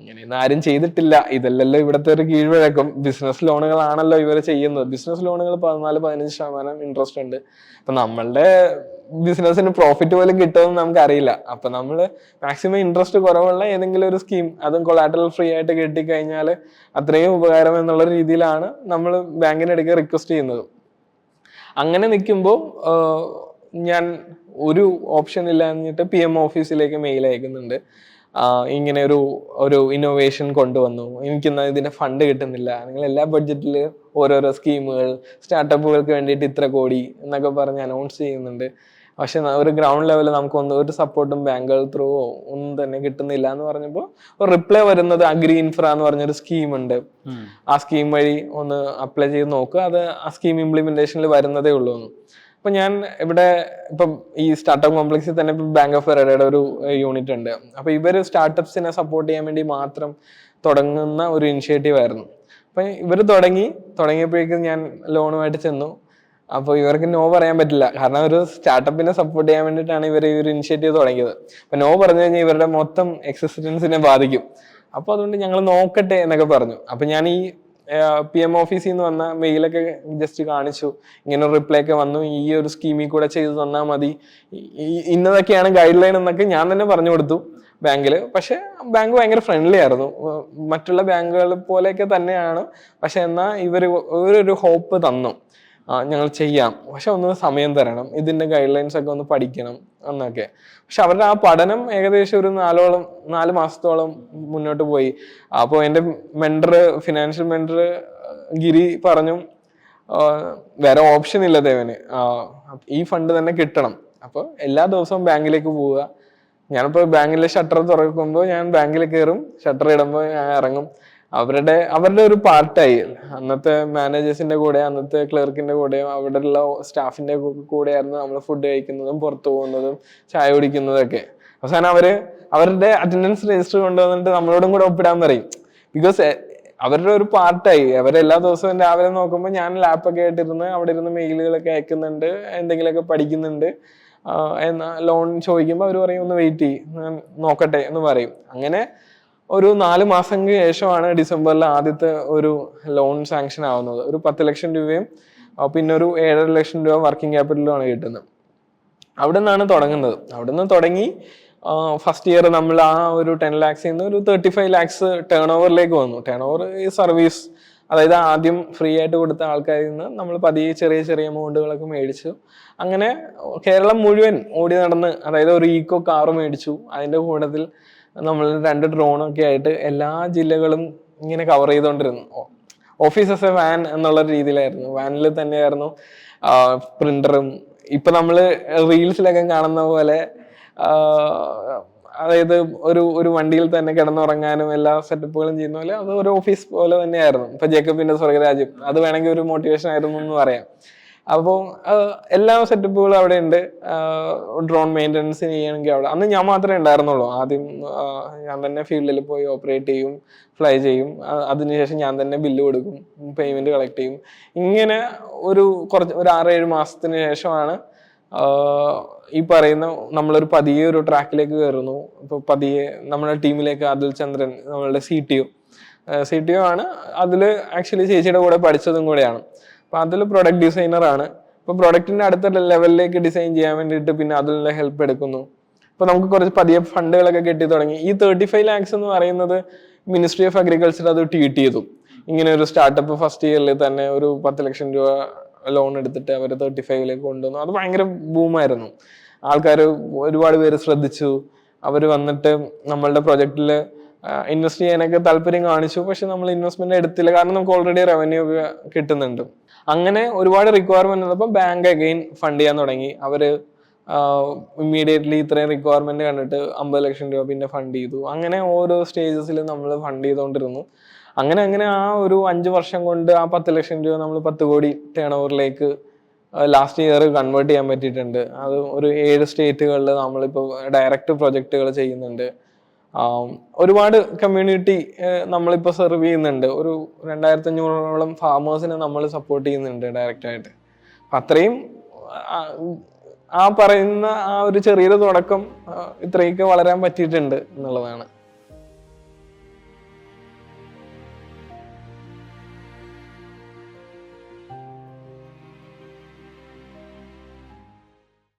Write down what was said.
ഇങ്ങനെയൊന്നും ആരും ചെയ്തിട്ടില്ല. ഇതല്ലല്ലോ ഇവിടുത്തെ ഒരു കീഴ്വഴക്കം. ബിസിനസ് ലോണുകളാണല്ലോ ഇവർ ചെയ്യുന്നത്. ബിസിനസ് ലോണുകൾ പതിനാല് പതിനഞ്ച് ശതമാനം ഇൻട്രസ്റ്റ് ഉണ്ട്. അപ്പൊ നമ്മളുടെ ബിസിനസ്സിന് പ്രോഫിറ്റ് പോലും കിട്ടുമെന്ന് നമുക്കറിയില്ല. അപ്പൊ നമ്മൾ മാക്സിമം ഇൻട്രസ്റ്റ് കുറവുള്ള ഏതെങ്കിലും ഒരു സ്കീം അതും കൊളാറ്ററൽ ഫ്രീ ആയിട്ട് കിട്ടിക്കഴിഞ്ഞാൽ അത്രയും ഉപകാരം എന്നുള്ള രീതിയിലാണ് നമ്മൾ ബാങ്കിന്റെ അടുക്ക് റിക്വസ്റ്റ് ചെയ്യുന്നത്. അങ്ങനെ നിൽക്കുമ്പോൾ ഞാൻ ഒരു ഓപ്ഷൻ ഇല്ലാഞ്ഞിട്ട് പി എം ഓഫീസിലേക്ക് മെയിൽ അയക്കുന്നുണ്ട്. ഇങ്ങനെ ഒരു ഒരു ഇന്നോവേഷൻ കൊണ്ടുവന്നു. എനിക്കിന്ന് ഇതിന്റെ ഫണ്ട് കിട്ടുന്നില്ല. നിങ്ങൾ എല്ലാ ബഡ്ജറ്റിൽ ഓരോരോ സ്കീമുകൾ സ്റ്റാർട്ടപ്പുകൾക്ക് വേണ്ടിയിട്ട് ഇത്ര കോടി എന്നൊക്കെ പറഞ്ഞ് അനൗൺസ് ചെയ്യുന്നുണ്ട്. പക്ഷെ ഒരു ഗ്രൗണ്ട് ലെവലിൽ നമുക്കൊന്നും ഒരു സപ്പോർട്ടും ബാങ്കുകൾ ത്രൂ ഒന്നും തന്നെ കിട്ടുന്നില്ല എന്ന് പറഞ്ഞപ്പോൾ ഒരു റിപ്ലൈ വരുന്നത് അഗ്രി ഇൻഫ്ര എന്ന് പറഞ്ഞൊരു സ്കീം ഉണ്ട്. ആ സ്കീം വഴി ഒന്ന് അപ്ലൈ ചെയ്ത് നോക്കുക അത് ആ സ്കീം ഇംപ്ലിമെന്റേഷനിൽ വരുന്നതേ ഉള്ളൂ അപ്പൊ ഞാൻ ഇവിടെ ഇപ്പം ഈ സ്റ്റാർട്ടപ്പ് കോംപ്ലക്സിൽ തന്നെ ഇപ്പം ബാങ്ക് ഓഫ് ബറോഡയുടെ ഒരു യൂണിറ്റ് ഉണ്ട്. അപ്പൊ ഇവർ സ്റ്റാർട്ടപ്സിനെ സപ്പോർട്ട് ചെയ്യാൻ വേണ്ടി മാത്രം തുടങ്ങുന്ന ഒരു ഇനിഷ്യേറ്റീവ് ആയിരുന്നു. അപ്പൊ ഇവർ തുടങ്ങി തുടങ്ങിയപ്പോഴേക്കും ഞാൻ ലോണുമായിട്ട് ചെന്നു. അപ്പോൾ ഇവർക്ക് നോ പറയാൻ പറ്റില്ല. കാരണം ഒരു സ്റ്റാർട്ടപ്പിനെ സപ്പോർട്ട് ചെയ്യാൻ വേണ്ടിയിട്ടാണ് ഇവർ ഈ ഒരു ഇനിഷ്യേറ്റീവ് തുടങ്ങിയത്. അപ്പൊ നോ പറഞ്ഞു കഴിഞ്ഞാൽ ഇവരുടെ മൊത്തം എക്സിസ്റ്റൻസിനെ ബാധിക്കും. അപ്പൊ അതുകൊണ്ട് ഞങ്ങൾ നോക്കട്ടെ എന്നൊക്കെ പറഞ്ഞു. അപ്പൊ ഞാൻ ഈ പി എം ഓഫീസിൽ നിന്ന് വന്ന മെയിലൊക്കെ ജസ്റ്റ് കാണിച്ചു. ഇങ്ങനെ റിപ്ലൈ ഒക്കെ വന്നു. ഈ ഒരു സ്കീമിൽ കൂടെ ചെയ്തു തന്നാൽ മതി. ഇന്നതൊക്കെയാണ് ഗൈഡ് ലൈൻ എന്നൊക്കെ ഞാൻ തന്നെ പറഞ്ഞു കൊടുത്തു ബാങ്കിൽ പക്ഷെ ബാങ്ക് ഭയങ്കര ഫ്രണ്ട്ലി ആയിരുന്നു. മറ്റുള്ള ബാങ്കുകൾ പോലെയൊക്കെ തന്നെയാണ്. പക്ഷെ എന്നാൽ ഇവർ ഒരു ഹോപ്പ് തന്നു. ഞങ്ങൾ ചെയ്യാം. പക്ഷെ ഒന്ന് സമയം തരണം. ഇതിന്റെ ഗൈഡ് ലൈൻസ് ഒക്കെ ഒന്ന് പഠിക്കണം എന്നൊക്കെ. പക്ഷെ അവരുടെ ആ പഠനം ഏകദേശം ഒരു നാലോളം നാല് മാസത്തോളം മുന്നോട്ട് പോയി. അപ്പോൾ എന്റെ മെൻഡർ ഫിനാൻഷ്യൽ മെൻഡർ ഗിരി പറഞ്ഞു വേറെ ഓപ്ഷൻ ഇല്ല ദേവന്. ഈ ഫണ്ട് തന്നെ കിട്ടണം. അപ്പോൾ എല്ലാ ദിവസവും ബാങ്കിലേക്ക് പോവുക. ഞാനിപ്പോൾ ബാങ്കിലെ ഷട്ടർ തുറക്കുമ്പോൾ ഞാൻ ബാങ്കിൽ കയറും. ഷട്ടർ ഇടുമ്പോൾ ഞാൻ ഇറങ്ങും. അവരുടെ അവരുടെ ഒരു പാർട്ടായി. അന്നത്തെ മാനേജേഴ്സിന്റെ കൂടെ അന്നത്തെ ക്ലർക്കിന്റെ കൂടെ ഉള്ള സ്റ്റാഫിന്റെ കൂടെയായിരുന്നു നമ്മൾ ഫുഡ് കഴിക്കുന്നതും പുറത്തു പോകുന്നതും ചായ കുടിക്കുന്നതൊക്കെ. അവസാനം അവർ അവരുടെ അറ്റൻഡൻസ് രജിസ്റ്റർ കൊണ്ടുവന്നിട്ട് നമ്മളോടും കൂടെ ഒപ്പിടാൻ പറയും. ബിക്കോസ് അവരുടെ ഒരു പാർട്ടായി. അവരെല്ലാ ദിവസവും രാവിലെ നോക്കുമ്പോൾ ഞാൻ ലാപ്പൊക്കെ ആയിട്ടിരുന്ന് അവിടെ ഇരുന്ന് മെയിലുകളൊക്കെ അയക്കുന്നുണ്ട് എന്തെങ്കിലുമൊക്കെ പഠിക്കുന്നുണ്ട്. എന്നാ ലോൺ ചോദിക്കുമ്പോൾ അവർ പറയും ഒന്ന് വെയിറ്റ് ചെയ്യും നോക്കട്ടെ എന്ന് പറയും. അങ്ങനെ ഒരു നാല് മാസങ്ങൾക്ക് ശേഷമാണ് ഡിസംബറിൽ ആദ്യത്തെ ഒരു ലോൺ സാങ്ഷൻ ആവുന്നത്. ഒരു പത്ത് ലക്ഷം രൂപയും പിന്നെ ഒരു ഏഴര ലക്ഷം രൂപ വർക്കിംഗ് ക്യാപിറ്റലുമാണ് കിട്ടുന്നത്. അവിടെ നിന്നാണ് തുടങ്ങുന്നത്. അവിടെ നിന്ന് തുടങ്ങി ഫസ്റ്റ് ഇയർ നമ്മൾ ആ ഒരു ടെൻ ലാക്സിൽ നിന്ന് ഒരു തേർട്ടി ഫൈവ് ലാക്സ് ടേൺ ഓവറിലേക്ക് വന്നു. ടേൺ ഓവർ ഈ സർവീസ് അതായത് ആദ്യം ഫ്രീ ആയിട്ട് കൊടുത്ത ആൾക്കാരിൽ നിന്ന് നമ്മൾ പതിയെ ചെറിയ ചെറിയ എമൗണ്ടുകളൊക്കെ മേടിച്ചു. അങ്ങനെ കേരളം മുഴുവൻ ഓടി നടന്ന് അതായത് ഒരു ഈക്കോ കാർ മേടിച്ചു. അതിന്റെ കൂട്ടത്തിൽ നമ്മൾ രണ്ട് ഡ്രോണൊക്കെ ആയിട്ട് എല്ലാ ജില്ലകളും ഇങ്ങനെ കവർ ചെയ്തുകൊണ്ടിരുന്നു ഓഫീസസ് എ വാൻ എന്നുള്ള രീതിയിലായിരുന്നു. വാനിൽ തന്നെയായിരുന്നു പ്രിന്ററും ഇപ്പൊ നമ്മൾ റീൽസിലൊക്കെ കാണുന്ന പോലെ അതായത് ഒരു ഒരു വണ്ടിയിൽ തന്നെ കിടന്നുറങ്ങാനും എല്ലാ സെറ്റപ്പുകളും ചെയ്യുന്ന പോലെ അത് ഒരു ഓഫീസ് പോലെ തന്നെയായിരുന്നു. ഇപ്പൊ ജേക്കബിന്റെ സ്വർഗരാജ്യം അത് വേണമെങ്കിൽ ഒരു മോട്ടിവേഷൻ ആയിരുന്നു എന്ന് പറയാം. അപ്പോൾ എല്ലാ സെറ്റപ്പുകളും അവിടെ ഉണ്ട് ഡ്രോൺ മെയിന്റനൻസ് ചെയ്യണമെങ്കിൽ അവിടെ. അന്ന് ഞാൻ മാത്രമേ ഉണ്ടായിരുന്നുള്ളൂ. ആദ്യം ഞാൻ തന്നെ ഫീൽഡിൽ പോയി ഓപ്പറേറ്റ് ചെയ്യും ഫ്ലൈ ചെയ്യും. അതിനുശേഷം ഞാൻ തന്നെ ബില്ല് കൊടുക്കും പേയ്മെന്റ് കളക്ട് ചെയ്യും. ഇങ്ങനെ ഒരു കുറച്ച് ഒരു ആറേഴ് മാസത്തിന് ശേഷമാണ് ഈ പറയുന്ന നമ്മളൊരു പതിയെ ഒരു ട്രാക്കിലേക്ക് കയറുന്നു. ഇപ്പോൾ പതിയെ നമ്മുടെ ടീമിലേക്ക് അതിൽ ചന്ദ്രൻ നമ്മളുടെ C T O C T O ആണ്. അതിൽ ആക്ച്വലി ചേച്ചിയുടെ കൂടെ പഠിച്ചതും കൂടെയാണ്. അപ്പൊ അതിൽ പ്രൊഡക്റ്റ് ഡിസൈനർ ആണ്. ഇപ്പൊ പ്രൊഡക്റ്റിന്റെ അടുത്ത ലെവലിലേക്ക് ഡിസൈൻ ചെയ്യാൻ വേണ്ടിയിട്ട് പിന്നെ അതിലുള്ള ഹെൽപ്പ് എടുക്കുന്നു. ഇപ്പൊ നമുക്ക് കുറച്ച് പതിയെ ഫണ്ടുകളൊക്കെ കിട്ടി തുടങ്ങി. ഈ തേർട്ടി ഫൈവ് ലാക്സ് എന്ന് പറയുന്നത് മിനിസ്ട്രി ഓഫ് അഗ്രികൾച്ചർ അത് ട്വീറ്റ് ചെയ്തു. ഇങ്ങനെ ഒരു സ്റ്റാർട്ടപ്പ് ഫസ്റ്റ് ഇയറിൽ തന്നെ ഒരു പത്ത് ലക്ഷം രൂപ ലോൺ എടുത്തിട്ട് അവർ തേർട്ടി ഫൈവിലേക്ക് കൊണ്ടുവന്നു. അത് ഭയങ്കര ബൂമായിരുന്നു ആൾക്കാർ ഒരുപാട് പേര് ശ്രദ്ധിച്ചു. അവർ വന്നിട്ട് നമ്മളുടെ പ്രൊജക്റ്റിൽ ഇൻവെസ്റ്റ് ചെയ്യാനൊക്കെ താല്പര്യം കാണിച്ചു. പക്ഷെ നമ്മൾ ഇൻവെസ്റ്റ്മെന്റ് എടുത്തില്ല. കാരണം നമുക്ക് ഓൾറെഡി റവന്യൂ കിട്ടുന്നുണ്ട്. അങ്ങനെ ഒരുപാട് റിക്വയർമെന്റ് വന്നപ്പോൾ ബാങ്ക് അഗൈൻ ഫണ്ട് ചെയ്യാൻ തുടങ്ങി. അവർ ഇമ്മീഡിയറ്റ്ലി ഇത്രയും റിക്വയർമെന്റ് കണ്ടിട്ട് അമ്പത് ലക്ഷം രൂപ പിന്നെ ഫണ്ട് ചെയ്തു. അങ്ങനെ ഓരോ സ്റ്റേജസിൽ നമ്മൾ ഫണ്ട് ചെയ്തുകൊണ്ടിരുന്നു അങ്ങനെ അങ്ങനെ ആ ഒരു അഞ്ച് വർഷം കൊണ്ട് ആ പത്ത് ലക്ഷം രൂപ നമ്മൾ പത്ത് കോടി ടേൺ ഓവറിലേക്ക് ലാസ്റ്റ് ഇയർ കൺവേർട്ട് ചെയ്യാൻ പറ്റിയിട്ടുണ്ട്. അത് ഒരു ഏഴ് സ്റ്റേറ്റുകളിൽ നമ്മളിപ്പോൾ ഡയറക്റ്റ് പ്രൊജക്റ്റുകൾ ചെയ്യുന്നുണ്ട്. ഒരുപാട് കമ്മ്യൂണിറ്റി നമ്മളിപ്പോൾ സെർവ് ചെയ്യുന്നുണ്ട്. ഒരു രണ്ടായിരത്തി അഞ്ഞൂറോളം ഫാമേഴ്സിനെ നമ്മൾ സപ്പോർട്ട് ചെയ്യുന്നുണ്ട് ഡയറക്റ്റ് ആയിട്ട് അത്രയും ആ, പറയുന്ന ആ ഒരു ചെറിയൊരു തുടക്കം ഇത്രയൊക്കെ വളരാൻ പറ്റിയിട്ടുണ്ട് എന്നുള്ളതാണ്.